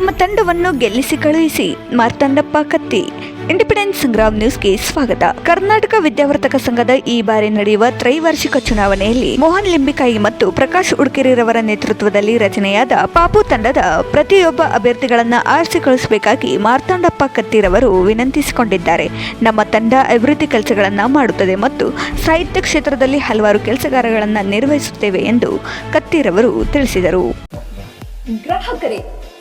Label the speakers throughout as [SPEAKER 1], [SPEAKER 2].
[SPEAKER 1] ನಮ್ಮ ತಂಡವನ್ನು ಗೆಲ್ಲಿಸಿ ಕಳುಹಿಸಿ, ಮಾರ್ತಂಡಪ್ಪ ಕತ್ತಿ. ಇಂಡಿಪೆಂಡೆನ್ಸ್ ಸಂಗ್ರಾಮ್ ನ್ಯೂಸ್ಗೆ ಸ್ವಾಗತ. ಕರ್ನಾಟಕ ವಿದ್ಯಾವರ್ತಕ ಸಂಘದ ಈ ಬಾರಿ ನಡೆಯುವ ತ್ರೈವಾರ್ಷಿಕ ಚುನಾವಣೆಯಲ್ಲಿ ಮೋಹನ್ ಲಿಂಬಿಕಾಯಿ ಮತ್ತು ಪ್ರಕಾಶ್ ಉಡ್ಕೇರಿರವರ ನೇತೃತ್ವದಲ್ಲಿ ರಚನೆಯಾದ ಪಾಪು ತಂಡದ ಪ್ರತಿಯೊಬ್ಬ ಅಭ್ಯರ್ಥಿಗಳನ್ನು ಆರಿಸಿ ಕಳಿಸಬೇಕಾಗಿ ಮಾರ್ತಾಂಡಪ್ಪ ಕತ್ತಿರವರು ವಿನಂತಿಸಿಕೊಂಡಿದ್ದಾರೆ. ನಮ್ಮ ತಂಡ ಅಭಿವೃದ್ಧಿ ಕೆಲಸಗಳನ್ನು ಮಾಡುತ್ತದೆ ಮತ್ತು ಸಾಹಿತ್ಯ ಕ್ಷೇತ್ರದಲ್ಲಿ ಹಲವಾರು ಕೆಲಸಗಾರಗಳನ್ನು ನಿರ್ವಹಿಸುತ್ತೇವೆ ಎಂದು ಕತ್ತಿರವರು ತಿಳಿಸಿದರು.
[SPEAKER 2] ಗ್ರಾಹಕರೇ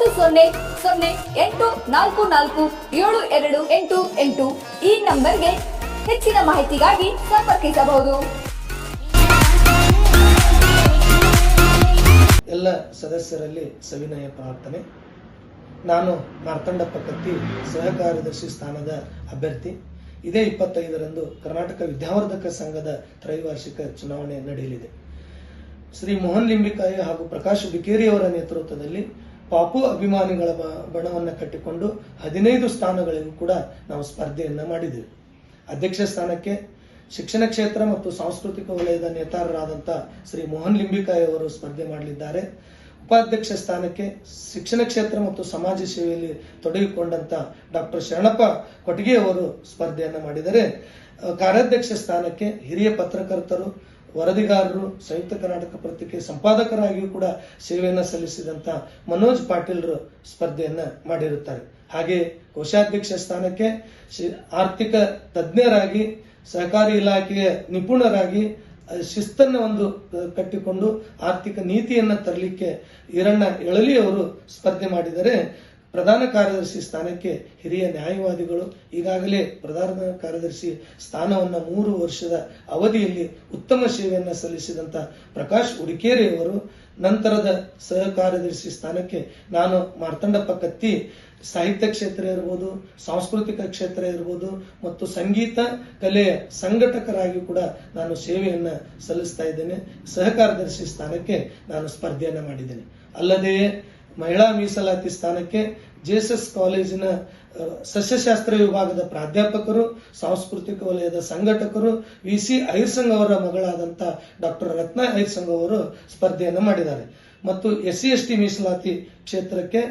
[SPEAKER 2] ಒಂಬತ್ತು ಸೊನ್ನೆ ಸೊನ್ನೆ ಎಂಟು ನಾಲ್ಕು ನಾಲ್ಕು ಏಳು ಎರಡು ಎಂಟು ಎಂಟು ಈ ನಂಬರ್ಗೆ ಹೆಚ್ಚಿನ ಮಾಹಿತಿಗಾಗಿ ಸಂಪರ್ಕಿಸಬಹುದು.
[SPEAKER 3] ಎಲ್ಲ ಸದಸ್ಯರಲ್ಲಿ ಸವಿನಯ ಪ್ರಾರ್ಥನೆ ನಾನು ಮಾರ್ತಂಡಪ್ಪ ಕತ್ತಿ ಸಹ ಕಾರ್ಯದರ್ಶಿ ಸ್ಥಾನದ ಅಭ್ಯರ್ಥಿ. ಇದೇ ಇಪ್ಪತ್ತೈದರಂದು ಕರ್ನಾಟಕ ವಿದ್ಯಾವರ್ಧಕ ಸಂಘದ ತ್ರೈವಾರ್ಷಿಕ ಚುನಾವಣೆ ನಡೆಯಲಿದೆ. ಶ್ರೀ ಮೋಹನ್ ಲಿಂಬಿಕಾಯಿ ಹಾಗೂ ಪ್ರಕಾಶ್ ಬಿಕೇರಿ ಅವರ ನೇತೃತ್ವದಲ್ಲಿ ಪಾಪು ಅಭಿಮಾನಿಗಳ ಬಣವನ್ನು ಕಟ್ಟಿಕೊಂಡು ಹದಿನೈದು ಸ್ಥಾನಗಳಿಗೂ ಕೂಡ ನಾವು ಸ್ಪರ್ಧೆಯನ್ನ ಮಾಡಿದ್ದೇವೆ ಅಧ್ಯಕ್ಷ ಸ್ಥಾನಕ್ಕೆ ಶಿಕ್ಷಣ ಕ್ಷೇತ್ರ ಮತ್ತು ಸಾಂಸ್ಕೃತಿಕ ವಲಯದ ನೇತಾರರಾದಂಥ ಶ್ರೀ ಮೋಹನ್ ಲಿಂಬಿಕಾಯಿ ಅವರು ಸ್ಪರ್ಧೆ ಮಾಡಲಿದ್ದಾರೆ. ಉಪಾಧ್ಯಕ್ಷ ಸ್ಥಾನಕ್ಕೆ ಶಿಕ್ಷಣ ಕ್ಷೇತ್ರ ಮತ್ತು ಸಮಾಜ ಸೇವೆಯಲ್ಲಿ ತೊಡಗಿಕೊಂಡಂತ ಡಾಕ್ಟರ್ ಶರಣಪ್ಪ ಕೊಟಗಿ ಅವರು ಸ್ಪರ್ಧೆಯನ್ನು ಮಾಡಿದರೆ ಕಾರ್ಯಾಧ್ಯಕ್ಷ ಸ್ಥಾನಕ್ಕೆ ಹಿರಿಯ ಪತ್ರಕರ್ತರು ವರದಿಗಾರರು ಸಂಯುಕ್ತ ಕರ್ನಾಟಕ ಪತ್ರಿಕೆ ಸಂಪಾದಕರಾಗಿಯೂ ಕೂಡ ಸೇವೆಯನ್ನು ಸಲ್ಲಿಸಿದಂತ ಮನೋಜ್ ಪಾಟೀಲ್ರು ಸ್ಪರ್ಧೆಯನ್ನ ಮಾಡಿರುತ್ತಾರೆ. ಹಾಗೆ ಕೋಶಾಧ್ಯಕ್ಷ ಸ್ಥಾನಕ್ಕೆ ಆರ್ಥಿಕ ತಜ್ಞರಾಗಿ, ಸಹಕಾರಿ ಇಲಾಖೆಯ ನಿಪುಣರಾಗಿ ಶಿಸ್ತನ್ನ ಒಂದು ಕಟ್ಟಿಕೊಂಡು ಆರ್ಥಿಕ ನೀತಿಯನ್ನ ತರಲಿಕ್ಕೆ ಈರಣ್ಣ ಎಳಲಿ ಅವರು ಸ್ಪರ್ಧೆ ಮಾಡಿದರೆ ಪ್ರಧಾನ ಕಾರ್ಯದರ್ಶಿ ಸ್ಥಾನಕ್ಕೆ ಹಿರಿಯ ನ್ಯಾಯವಾದಿಗಳು ಈಗಾಗಲೇ ಪ್ರಧಾನ ಕಾರ್ಯದರ್ಶಿ ಸ್ಥಾನವನ್ನ ಮೂರು ವರ್ಷದ ಅವಧಿಯಲ್ಲಿ ಉತ್ತಮ ಸೇವೆಯನ್ನ ಸಲ್ಲಿಸಿದಂತ ಪ್ರಕಾಶ್ ಉಡಿಕೇರಿ ಅವರು ನಂತರದ ಸಹ ಕಾರ್ಯದರ್ಶಿ ಸ್ಥಾನಕ್ಕೆ ನಾನು ಮಾರ್ತಂಡಪ್ಪ ಕತ್ತಿ ಸಾಹಿತ್ಯ ಕ್ಷೇತ್ರ ಇರ್ಬೋದು, ಸಾಂಸ್ಕೃತಿಕ ಕ್ಷೇತ್ರ ಇರ್ಬೋದು ಮತ್ತು ಸಂಗೀತ ಕಲೆಯ ಸಂಘಟಕರಾಗಿ ಕೂಡ ನಾನು ಸೇವೆಯನ್ನ ಸಲ್ಲಿಸ್ತಾ ಇದ್ದೇನೆ. ಸಹ ಕಾರ್ಯದರ್ಶಿ ಸ್ಥಾನಕ್ಕೆ ನಾನು ಸ್ಪರ್ಧೆಯನ್ನ ಮಾಡಿದ್ದೇನೆ. ಅಲ್ಲದೆ ಮಹಿಳಾ ಮೀಸಲಾತಿ ಸ್ಥಾನಕ್ಕೆ ಜೆಎಸ್ಎಸ್ ಕಾಲೇಜಿನ ಸಸ್ಯಶಾಸ್ತ್ರ ವಿಭಾಗದ ಪ್ರಾಧ್ಯಾಪಕರು, ಸಾಂಸ್ಕೃತಿಕ ವಲಯದ ಸಂಘಟಕರು ವಿ ಸಿ ಐರ್ಸಂಗ್ ಅವರ ಮಗಳಾದಂತ ಡಾಕ್ಟರ್ ರತ್ನ ಐರ್ಸಂಗ್ ಅವರು ಸ್ಪರ್ಧೆಯನ್ನು ಮಾಡಿದ್ದಾರೆ. ಮತ್ತು ಎಸ್ ಸಿ ಎಸ್ ಟಿ ಮೀಸಲಾತಿ ಕ್ಷೇತ್ರಕ್ಕೆ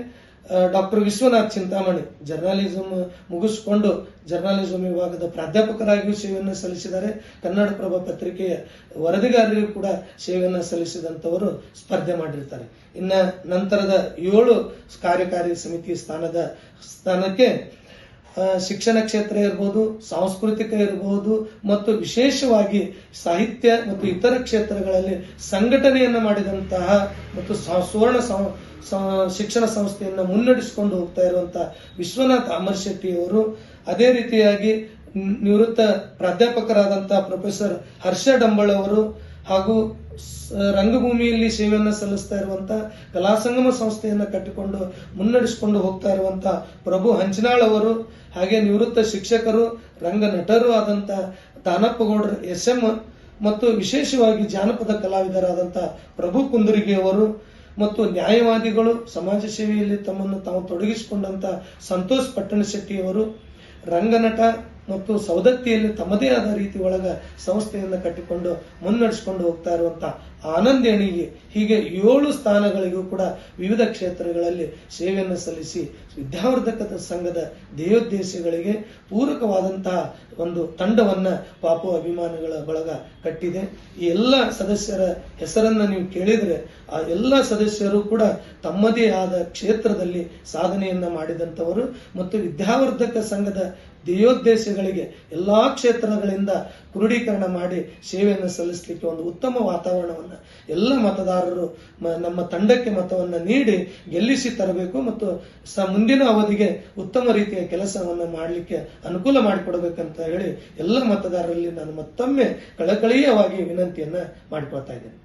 [SPEAKER 3] ಡಾಕ್ಟರ್ ವಿಶ್ವನಾಥ್ ಚಿಂತಾಮಣಿ ಜರ್ನಲಿಸಂ ಮುಗಿಸಿಕೊಂಡು ಜರ್ನಲಿಸಂ ವಿಭಾಗದ ಪ್ರಾಧ್ಯಾಪಕರಾಗಿಯೂ ಸೇವೆಯನ್ನು ಸಲ್ಲಿಸಿದ್ದಾರೆ. ಕನ್ನಡಪ್ರಭ ಪತ್ರಿಕೆಯ ವರದಿಗಾರರಿಗೂ ಕೂಡ ಸೇವೆಯನ್ನು ಸಲ್ಲಿಸಿದಂಥವರು ಸ್ಪರ್ಧೆ ಮಾಡಿರ್ತಾರೆ. ಇನ್ನ ನಂತರದ ಏಳು ಕಾರ್ಯಕಾರಿ ಸಮಿತಿ ಸ್ಥಾನದ ಸ್ಥಾನಕ್ಕೆ ಶಿಕ್ಷಣ ಕ್ಷೇತ್ರ ಇರ್ಬೋದು, ಸಾಂಸ್ಕೃತಿಕ ಇರಬಹುದು ಮತ್ತು ವಿಶೇಷವಾಗಿ ಸಾಹಿತ್ಯ ಮತ್ತು ಇತರ ಕ್ಷೇತ್ರಗಳಲ್ಲಿ ಸಂಘಟನೆಯನ್ನು ಮಾಡಿದಂತಹ ಮತ್ತು ಸುವರ್ಣ ಶಿಕ್ಷಣ ಸಂಸ್ಥೆಯನ್ನ ಮುನ್ನಡೆಸಿಕೊಂಡು ಹೋಗ್ತಾ ಇರುವಂತಹ ವಿಶ್ವನಾಥ್ ಅಮರ್ ಶೆಟ್ಟಿ ಅವರು. ಅದೇ ರೀತಿಯಾಗಿ ನಿವೃತ್ತ ಪ್ರಾಧ್ಯಾಪಕರಾದಂತಹ ಪ್ರೊಫೆಸರ್ ಹರ್ಷ ಡಂಬಳ ಅವರು ಹಾಗೂ ರಂಗಭೂಮಿಯಲ್ಲಿ ಸೇವೆಯನ್ನು ಸಲ್ಲಿಸ್ತಾ ಇರುವಂತಹ ಕಲಾಸಂಗಮ ಸಂಸ್ಥೆಯನ್ನು ಕಟ್ಟಿಕೊಂಡು ಮುನ್ನಡೆಸಿಕೊಂಡು ಹೋಗ್ತಾ ಇರುವಂತಹ ಪ್ರಭು ಹಂಚನಾಳ್ ಅವರು, ಹಾಗೆ ನಿವೃತ್ತ ಶಿಕ್ಷಕರು, ರಂಗ ನಟರು ಆದಂತ ದಾನಪ್ಪ ಗೌಡ್ರ ಎಸ್ ಎಂ ಮತ್ತು ವಿಶೇಷವಾಗಿ ಜಾನಪದ ಕಲಾವಿದರಾದಂತಹ ಪ್ರಭು ಕುಂದರಿಗೆ ಅವರು ಮತ್ತು ನ್ಯಾಯವಾದಿಗಳು, ಸಮಾಜ ಸೇವೆಯಲ್ಲಿ ತಮ್ಮನ್ನು ತಾವು ತೊಡಗಿಸಿಕೊಂಡಂತ ಸಂತೋಷ್ ಪಟ್ಟಣಶೆಟ್ಟಿಯವರು ರಂಗನಟ ಮತ್ತು ಸೌದತ್ತಿಯಲ್ಲಿ ತಮ್ಮದೇ ಆದ ರೀತಿ ಒಳಗೆ ಸಂಸ್ಥೆಯನ್ನು ಕಟ್ಟಿಕೊಂಡು ಮುನ್ನಡೆಸಿಕೊಂಡು ಹೋಗ್ತಾ ಇರುವಂತ ಆನಂದ್ ಎಣಿಗೆ ಹೀಗೆ ಏಳು ಸ್ಥಾನಗಳಿಗೂ ಕೂಡ ವಿವಿಧ ಕ್ಷೇತ್ರಗಳಲ್ಲಿ ಸೇವೆಯನ್ನು ಸಲ್ಲಿಸಿ ವಿದ್ಯಾವರ್ಧಕ ಸಂಘದ ದೇವೋದ್ದೇಶಗಳಿಗೆ ಪೂರಕವಾದಂತಹ ಒಂದು ತಂಡವನ್ನ ಪಾಪು ಅಭಿಮಾನಿಗಳ ಬಳಗ ಕಟ್ಟಿದೆ. ಈ ಎಲ್ಲ ಸದಸ್ಯರ ಹೆಸರನ್ನ ನೀವು ಕೇಳಿದ್ರೆ ಆ ಎಲ್ಲ ಸದಸ್ಯರು ಕೂಡ ತಮ್ಮದೇ ಆದ ಕ್ಷೇತ್ರದಲ್ಲಿ ಸಾಧನೆಯನ್ನ ಮಾಡಿದಂಥವರು ಮತ್ತು ವಿದ್ಯಾವರ್ಧಕ ಸಂಘದ ದೇಯೋದ್ದೇಶಗಳಿಗೆ ಎಲ್ಲಾ ಕ್ಷೇತ್ರಗಳಿಂದ ಕ್ರೋಢೀಕರಣ ಮಾಡಿ ಸೇವೆಯನ್ನು ಸಲ್ಲಿಸಲಿಕ್ಕೆ ಒಂದು ಉತ್ತಮ ವಾತಾವರಣವನ್ನು ಎಲ್ಲ ಮತದಾರರು ನಮ್ಮ ತಂಡಕ್ಕೆ ಮತವನ್ನು ನೀಡಿ ಗೆಲ್ಲಿಸಿ ತರಬೇಕು ಮತ್ತು ಸ ಮುಂದಿನ ಅವಧಿಗೆ ಉತ್ತಮ ರೀತಿಯ ಕೆಲಸವನ್ನು ಮಾಡಲಿಕ್ಕೆ ಅನುಕೂಲ ಮಾಡಿಕೊಡಬೇಕಂತ ಹೇಳಿ ಎಲ್ಲ ಮತದಾರರಲ್ಲಿ ನಾನು ಮತ್ತೊಮ್ಮೆ ಕಳಕಳೀಯವಾಗಿ ವಿನಂತಿಯನ್ನ ಮಾಡಿಕೊಳ್ತಾ ಇದ್ದೇನೆ.